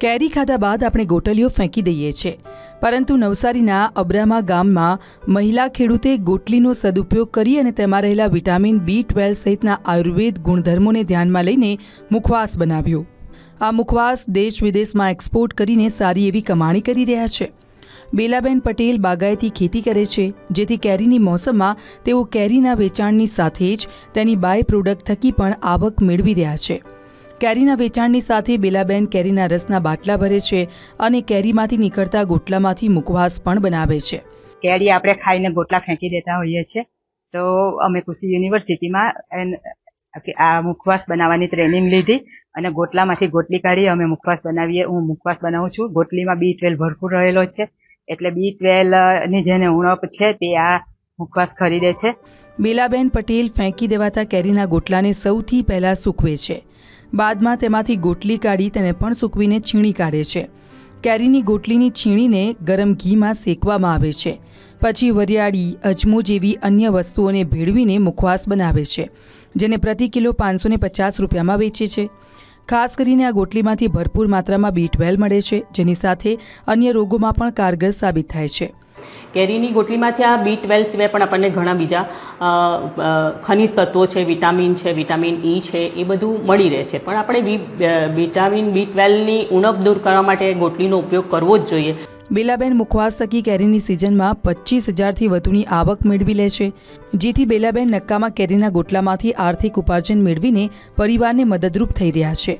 કેરી ખાધા બાદ આપણે ગોટલીઓ ફેંકી દઈએ છીએ. પરંતુ નવસારીના અબ્રામા ગામમાં મહિલા ખેડૂતે ગોટલીનો સદુપયોગ કરી અને તેમાં રહેલા વિટામિન બી ટ્વેલ્વ સહિતના આયુર્વેદ ગુણધર્મોને ધ્યાનમાં લઈને મુખવાસ બનાવ્યો. આ મુખવાસ દેશ વિદેશમાં એક્સપોર્ટ કરીને સારી એવી કમાણી કરી રહ્યા છે. બેલાબેન પટેલ બાગાયતી ખેતી કરે છે, જેથી કેરીની મોસમમાં તેઓ કેરીના વેચાણની સાથે જ તેની બાય પ્રોડક્ટ થકી પણ આવક મેળવી રહ્યા છે. કેરીના વેચાણની સાથે બેલાબેન કેરીના રસના બાટલા ભરે છે અને કેરીમાંથી નીકળતા ગોટલામાંથી મુખવાસ પણ બનાવે છે. કેરી આપણે ખાઈને ગોટલા ફેંકી દેતા હોઈએ છીએ. તો અમે કૃષિ યુનિવર્સિટીમાં આ મુખવાસ બનાવવાની ટ્રેનિંગ લીધી અને ગોટલામાંથી ગોટલી કાઢી અમે મુખવાસ બનાવીએ. હું મુખવાસ બનાવું છું. ગોટલીમાં બી ટ્વેલ્વ ભરપૂર રહેલો છે. એટલે બી ટ્વેલ્વની જેને ઉણપ છે તે આ મુખવાસ ખરીદે છે. બેલાબેન પટેલ ફેંકી દેવાતા કેરીના ગોટલાને સૌથી પહેલાં સૂકવે છે. બાદમાં તેમાંથી ગોટલી કાઢી તેને પણ સૂકવીને છીણી કાઢે છે. કેરીની ગોટલીની છીણીને ગરમ ઘીમાં શેકવામાં આવે છે. પછી વરિયાળી, અજમો જેવી અન્ય વસ્તુઓને ભેળવીને મુખવાસ બનાવે છે, જેને પ્રતિ કિલો પાંચસો પચાસ રૂપિયામાં વેચે છે. ખાસ કરીને આ ગોટલીમાંથી ભરપૂર માત્રામાં બી ટ્વેલ્વ મળે છે, જેની સાથે અન્ય રોગોમાં પણ કારગર સાબિત થાય છે. કેરીની ગોટલીમાંથી આ બી ટ્વેલ્વ સિવાય પણ આપણને ઘણા બીજા ખનિજ તત્વો છે, વિટામિન છે, વિટામિન ઈ છે, એ બધું મળી રહે છે. પણ આપણે બી વિટામિન બી ટ્વેલ્વની ઉણપ દૂર કરવા માટે ગોટલીનો ઉપયોગ કરવો જ જોઈએ. બેલાબેન મુખવાસ થકી કેરીની સિઝનમાં પચીસ હજારથી વધુની આવક મેળવી લે છે. જેથી બેલાબેન નક્કામાં કેરીના ગોટલામાંથી આર્થિક ઉપાર્જન મેળવીને પરિવારને મદદરૂપ થઈ રહ્યા છે.